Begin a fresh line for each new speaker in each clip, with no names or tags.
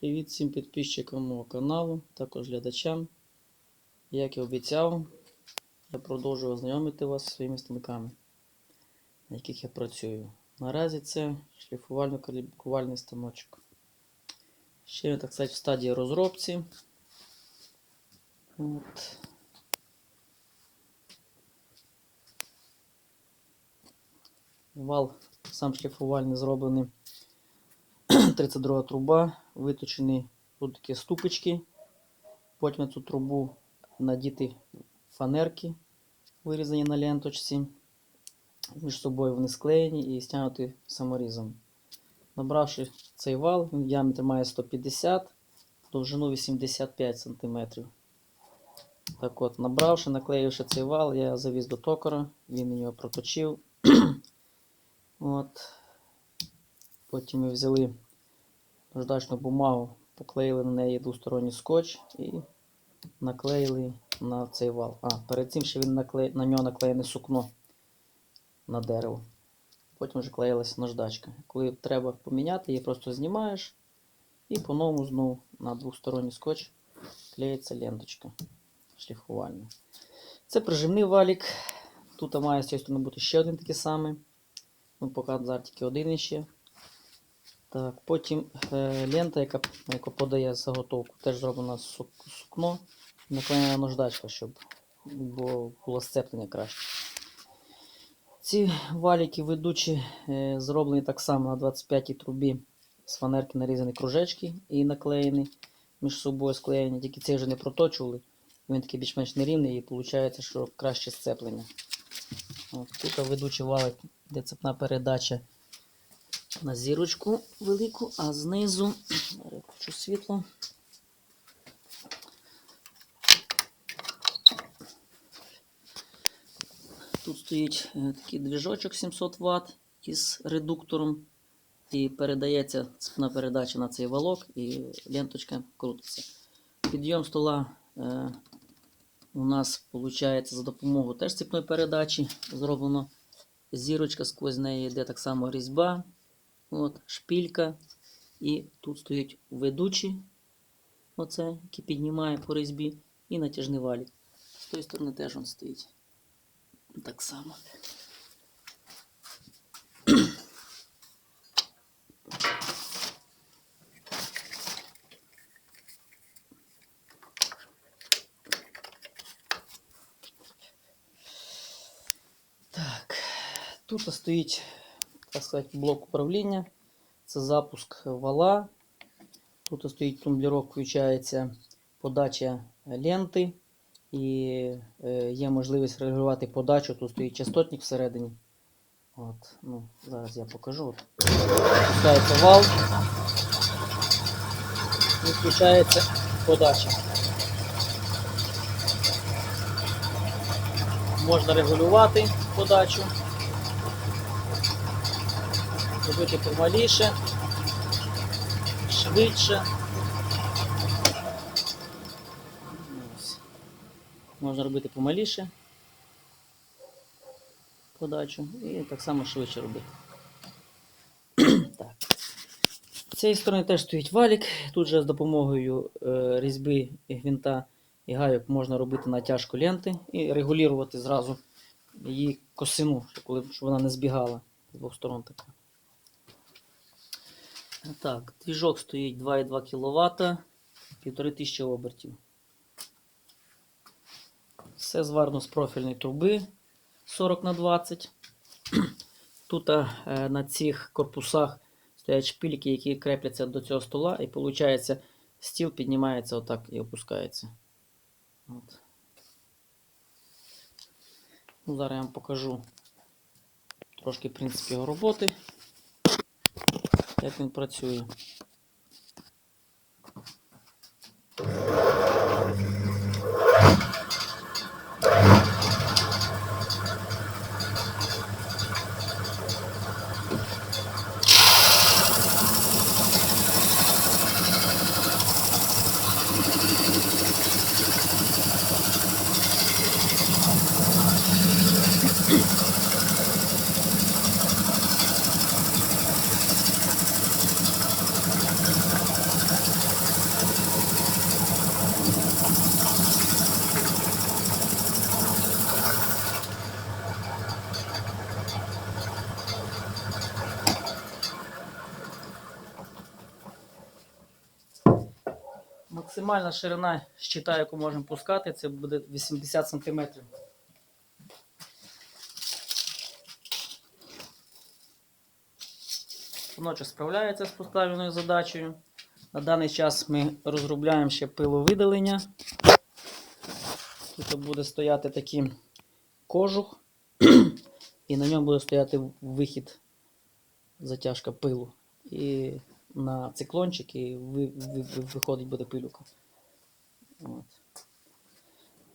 Привіт всім підписчикам мого каналу, також глядачам. Як і обіцяв, я продовжую ознайомити вас зі своїми станками, на яких я працюю. Наразі це шліфувально-калібрувальний станочок. Ще він, так сказати, в стадії розробці. От. Вал сам шліфувальний зроблений 32 труба, виточені тут такі ступочки. Потім на цю трубу надіти фанерки, вирізані на ленточці. Між собою вони склеєні і стягнуті саморізом. Набравши цей вал, він діаметр має 150, довжину 85 см. Так от, набравши, наклеївши цей вал, я завіз до токара, він його проточив. От. Потім ми взяли наждачну бумагу, поклеїли на неї двосторонній скотч і наклеїли на цей вал. А, перед цим ще він накле... на нього наклеєне сукно на дерево. Потім вже клеїлася наждачка. Коли треба поміняти, її просто знімаєш і по-новому знову на двосторонній скотч клеїться ленточка шліфувальна. Це прижимний валік. Тут має з цієї сторони бути ще один такий самий. Ну, поки зараз тільки один іще. Так, потім е, лента, яка, яка подає заготовку, теж зроблена з сук- сукно, наклеєна наждачка, щоб було сцеплення краще. Ці валіки ведучі е, зроблені так само на 25-й трубі з фанерки нарізані кружечки і наклеєні між собою склеєні, тільки цей вже не проточували. Він такий більш-менш нерівний і виходить, що краще сцеплення. От, тут ведучий валик, де цепна передача на зірочку велику, а знизу я включу світло. Тут стоїть е, такий двіжочок 700 Вт із редуктором. І передається цепна передача на цей валок, і ленточка крутиться. Підйом стола е, у нас виходить за допомогою теж цепної передачі. Зроблено зірочка сквозь неї йде так само різьба. От, шпілька. І тут стоять ведучі, оце, які піднімає по різьбі, і натяжний валік. З тої сторони теж він стоїть. Так само. Так, тут стоїть, так сказати, блок управління. Це запуск вала. Тут стоїть тумблерок, включається подача ленти. І е, є можливість регулювати подачу. Тут стоїть частотник всередині. От, ну, зараз я покажу. От. Пускається вал. І включається подача. Можна регулювати подачу. Робити помаліше, швидше. Можна робити помаліше подачу і так само швидше робити. так. З цієї сторони теж стоїть валік. Тут же з допомогою е, різьби і гвинта і гайок можна робити натяжку ленти і регулювати зразу її косину, щоб вона не збігала з двох сторон така. Так, двіжок стоїть 2,2 кВт, 1500 обертів. Все зварно з профільної труби 40 на 20. Тут е, на цих корпусах стоять шпильки, які крепляться до цього стола, і виходить, стіл піднімається отак і опускається. От. Ну, зараз я вам покажу трошки його роботи, як він працює. Максимальна ширина щита, яку можемо пускати, це буде 80 см. Ночі справляється з поставленою задачею. На даний час ми розробляємо ще пиловидалення. Тут буде стояти такий кожух, і на ньому буде стояти вихід затяжка пилу. І на циклончик і ви, ви- ви- виходить буде пилюка. От.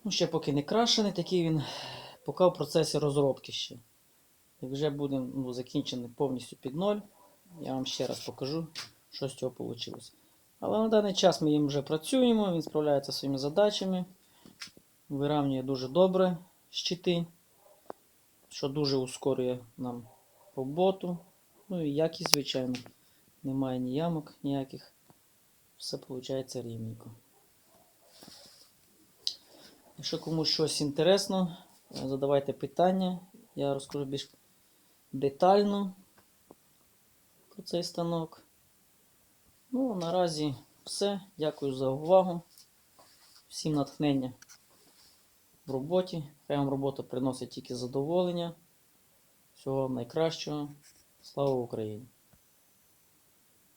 Ну, ще поки не крашений, такий він поки в процесі розробки ще. Як вже буде ну, закінчений повністю під ноль, я вам ще раз покажу, що з цього вийшло. Але на даний час ми їм вже працюємо, він справляється своїми задачами, вирівнює дуже добре щити, що дуже ускорює нам роботу. Ну і якість, звичайно. Немає ні ямок ніяких. Все виходить рівненько. Якщо комусь щось інтересно, е, задавайте питання. Я розкажу більш детально про цей станок. Ну, наразі все. Дякую за увагу. Всім натхнення в роботі. Хай вам робота приносить тільки задоволення. Всього вам найкращого. Слава Україні!